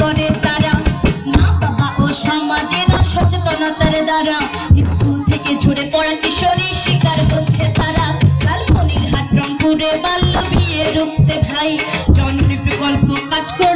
করে তারা। মা, বাবা ও সমাজের সচেতনতার দ্বারা। স্কুল থেকে ঝরে পড়া কিশোরী শিকার হচ্ছে তারা। লালমনির হাট রংপুরে বাল্য বিয়ে রুখতে ভাই। জন্মের প্রকল্প কাজ করছে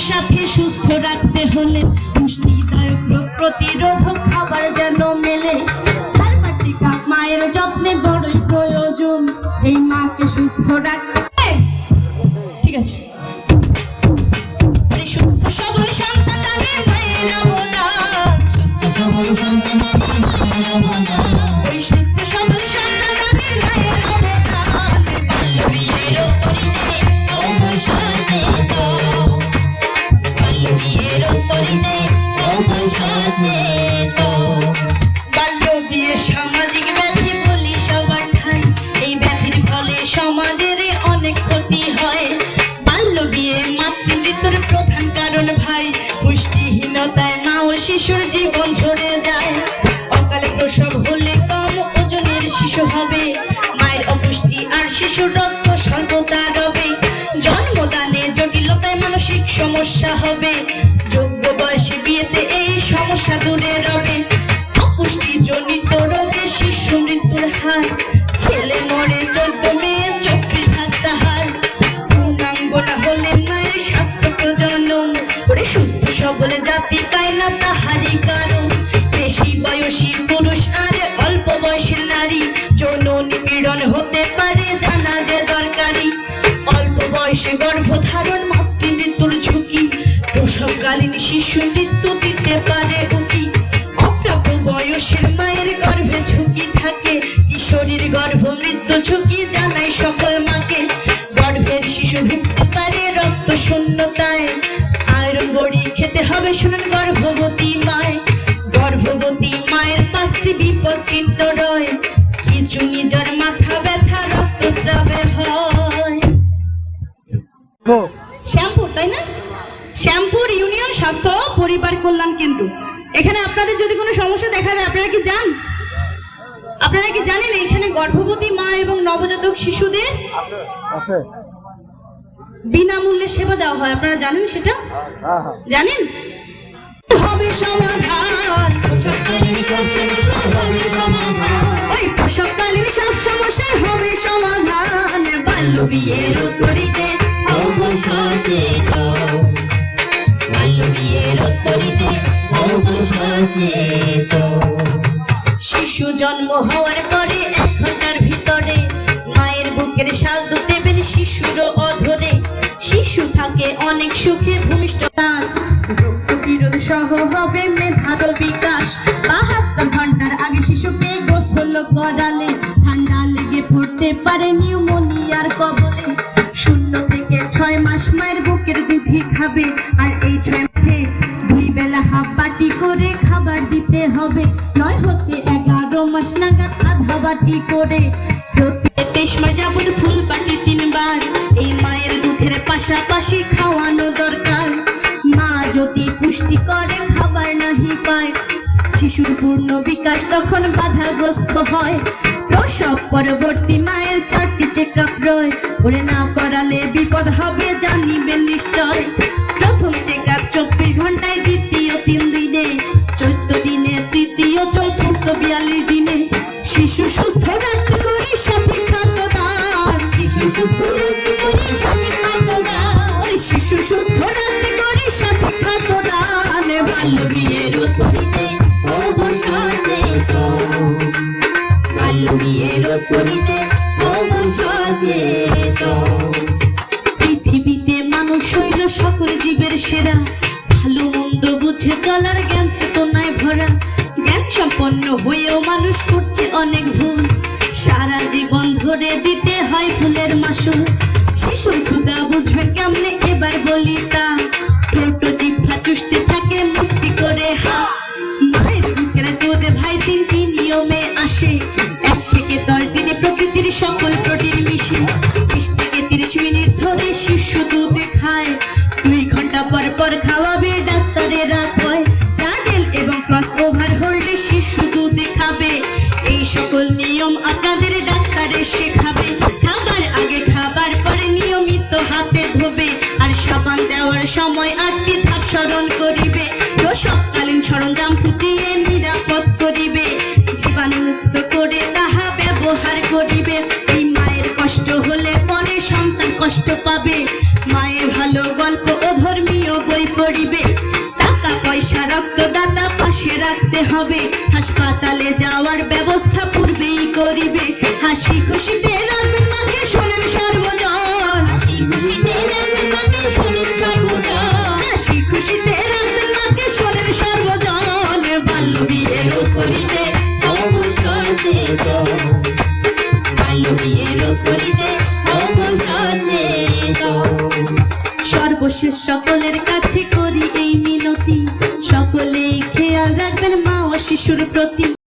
সাথে সুস্থ রাখতে হলে পুষ্টিদায়ক রোগ প্রতিরোধক খাবার যেন মেলে। মায়ের যত্নে বড়ই প্রয়োজন। এই মাকে সুস্থ রাখতে মা নিপীড়ন হতে পারে, জানা যে দরকারি। অল্প বয়সে গর্ভধারণ মাতৃমৃত্যুর ঝুঁকি। প্রসবকালীন শিশু মৃত্যু দিতে পারে উকি অপ্রাপ্ত বয়সের মায়ের গর্ভে ঝুঁকি থাকে, কিশোরীর গর্ভ মৃত্যু ঝুঁকি শ্যামপুর ইউনিয়ন স্বাস্থ্য পরিবার কল্যাণ কেন্দ্র। এখানে আপনাদের যদি কোনো সমস্যা দেখা যায় আপনারা কি যান? আপনারা কি জানেন এখানে গর্ভবতী মা এবং নবজাতক শিশুদের বিনামূল্যে সেবা দেওয়া হয়? আপনারা জানেন সেটা? জানেন? হবে সমাধান ওই সব সমস্যার হবে সমাধান। বাল্য বিয়ের করিতে অবসচেতন শিশু জন্ম হওয়ার পরে এক ঘণ্টার ভিতরে মায়ের বুকের শাল দেবেন শিশুর অধরে। শিশু থাকে অনেক সুখে ভূমিষ্ঠ কাজ প্রতিরোধ সহ হবে মেধার বিকাশ। বাহাত্তর ঘণ্টার আগে শিশুকে গোসল করালে ঠান্ডা লেগে পড়তে পারে নিউমোনিয়ার কবলে। শূন্য থেকে ছয় মাস মায়ের বুকের দুধই খাবে। হবে। নয় হতে এগারো মাস নাগাদ আধা বাটি করে। তেইশ ফুল বাটি তিনবার। এই মায়ের দুধের পাশাপাশি খাওয়ানো দরকার। মা যদি পুষ্টি করে খাবার নাহি পায়, শিশুর পূর্ণ বিকাশ তখন বাধাগ্রস্ত হয়। প্রসব পরবর্তী মায়ের চারটি চেক আপ রয়। ওরে না করালে বিপদ হবে জানিবেন নিশ্চয়। prazer. স্মরণ করিবে। তো সবকালীন সরঞ্জাম ফুটিয়ে নিরাপদ করিবে। জীবাণু মুক্ত করে তাহা ব্যবহার করিবে। এই মায়ের কষ্ট হলে পরে সন্তান কষ্ট পাবে। মায়ের ভালো গল্প ও ধর্মীয় বই পড়িবে। টাকা, পয়সা, রক্তদাতা পাশে রাখতে হবে। হাসপাতালে যাওয়ার ব্যবস্থা পূর্বেই করিবে। সকলের কাছে করি এই মিনতি। সকলেই খেয়াল রাখবেন মা ও শিশুর প্রতি।